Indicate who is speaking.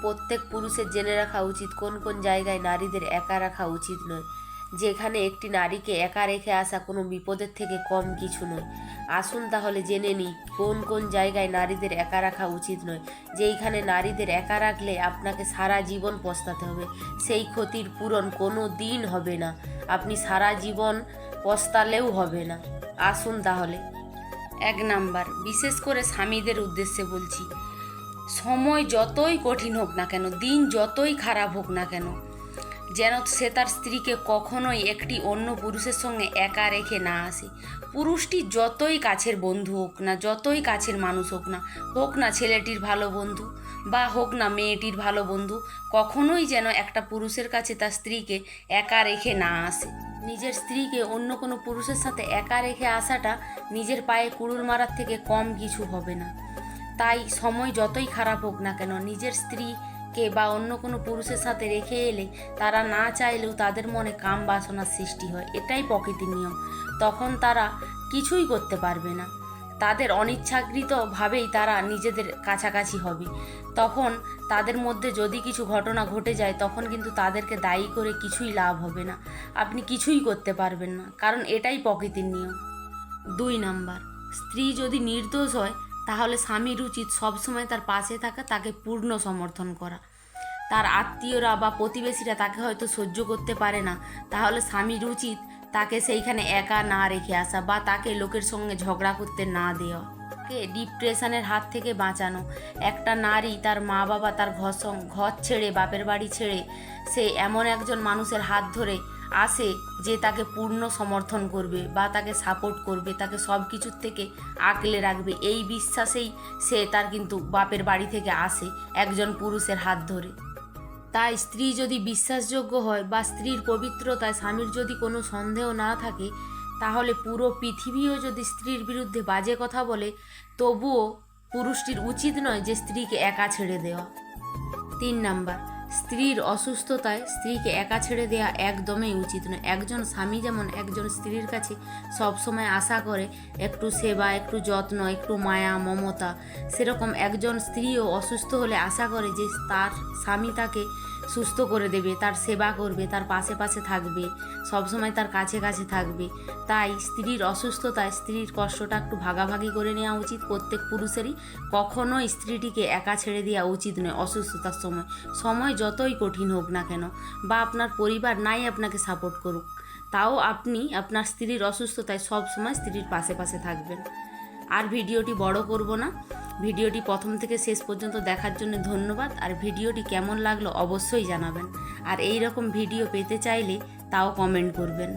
Speaker 1: প্রত্যেক পুরুষের জেনে রাখা উচিত। কোন কোন জায়গায় নারীদের একা রাখা উচিত নয়। যেখানে একটি নারীকে একা রেখে আসা কোনো বিপদের থেকে কম কিছু নয়। আসুন তাহলে জেনে নিই, কোন কোন জায়গায় নারীদের একা রাখা উচিত নয়। যেইখানে নারীদের একা রাখলে আপনাকে সারা জীবন পস্তাতে হবে। সেই ক্ষতির পূরণ কোনো দিন হবে না। আপনি সারা জীবন পস্তালেও হবে না। আসুন তাহলে। এক নাম্বার, বিশেষ করে স্বামীদের উদ্দেশ্যে বলছি। সময় যতই কঠিন হোক না কেন, দিন যতই খারাপ হোক না কেন, যেন সে তার স্ত্রীকে কখনোই একটি অন্য পুরুষের সঙ্গে একা রেখে না আসে। পুরুষটি যতই কাছের বন্ধু হোক না, যতই কাছের মানুষ হোক না হোক না ছেলেটির ভালো বন্ধু বা হোক না মেয়েটির ভালো বন্ধু, কখনোই যেন একটা পুরুষের কাছে তার স্ত্রীকে একা রেখে না আসে। নিজের স্ত্রীকে অন্য কোনো পুরুষের সাথে একা রেখে আসাটা নিজের পায়ে কুড়ুল মারার থেকে কম কিছু হবে না। তাই সময় যতই খারাপ হোক না কেন, নিজের স্ত্রীকে বা অন্য কোনো পুরুষের সাথে রেখে এলে তারা না চাইলেও তাদের মনে কাম বাসনার সৃষ্টি হয়। এটাই প্রকৃতির নিয়ম। তখন তারা কিছুই করতে পারবে না। তাদের অনিচ্ছাকৃতভাবেই তারা নিজেদের কাছাকাছি হবে। তখন তাদের মধ্যে যদি কিছু ঘটনা ঘটে যায়, তখন কিন্তু তাদেরকে দায়ী করে কিছুই লাভ হবে না। আপনি কিছুই করতে পারবেন না। কারণ এটাই প্রকৃতির নিয়ম। দুই নাম্বার, স্ত্রী যদি নির্দোষ হয় তাহলে স্বামীর উচিত সবসময় তার পাশে থাকা, তাকে পূর্ণ সমর্থন করা। তার আত্মীয়রা বা প্রতিবেশীরা তাকে হয়তো সহ্য করতে পারে না। তাহলে স্বামীর উচিত তাকে সেইখানে একা না রেখে আসা বা তাকে লোকের সঙ্গে ঝগড়া করতে না দেওয়া। তাকে ডিপ্রেশনের হাত থেকে বাঁচানো। একটা নারী তার মা বাবা তার ঘর ঘর ছেড়ে, বাপের বাড়ি ছেড়ে, সে এমন একজন মানুষের হাত ধরে আসে যে তাকে পূর্ণ সমর্থন করবে বা তাকে সাপোর্ট করবে, তাকে সব কিছুর থেকে আগলে রাখবে, এই বিশ্বাসেই সে তার কিন্তু বাপের বাড়ি থেকে আসে একজন পুরুষের হাত ধরে। তাই স্ত্রী যদি বিশ্বাসযোগ্য হয় বা স্ত্রীর পবিত্রতায় স্বামীর যদি কোনো সন্দেহ না থাকে, তাহলে পুরো পৃথিবীও যদি স্ত্রীর বিরুদ্ধে বাজে কথা বলে, তবুও পুরুষটির উচিত নয় যে স্ত্রীকে একা ছেড়ে দেওয়া। তিন নাম্বার স্ত্রীর অসুস্থতায় স্ত্রীকে একা ছেড়ে দেওয়া একদমই উচিত নয়। একজন স্বামী যেমন একজন স্ত্রীর কাছে সবসময় আশা করে, একটু সেবা, একটু যত্ন, একটু মায়া, মমতা, সেরকম একজন স্ত্রীও অসুস্থ হলে আশা করে যে তার স্বামী তাকে সুস্থ করে দেবে, তার সেবা করবে, তার পাশে পাশে থাকবে, সবসময় তার কাছে কাছে থাকবে। তাই স্ত্রীর অসুস্থতায় স্ত্রীর কষ্টটা একটু ভাগাভাগি করে নেওয়া উচিত। প্রত্যেক পুরুষেরই কখনোই স্ত্রীটিকে একা ছেড়ে দেওয়া উচিত নয় অসুস্থতার সময়। সময় যতই কঠিন হোক না কেন, বা আপনার পরিবার নাই আপনাকে সাপোর্ট করুক, তাও আপনি আপনার স্ত্রীর অসুস্থতায় সব সময় স্ত্রীর পাশে পাশে থাকবেন। আর ভিডিওটি বড় করব না, ভিডিওটি প্রথম থেকে শেষ পর্যন্ত দেখার জন্য ধন্যবাদ, আর ভিডিওটি কেমন লাগল অবশ্যই জানাবেন, আর এই রকম ভিডিও পেতে চাইলে তাও কমেন্ট করবেন।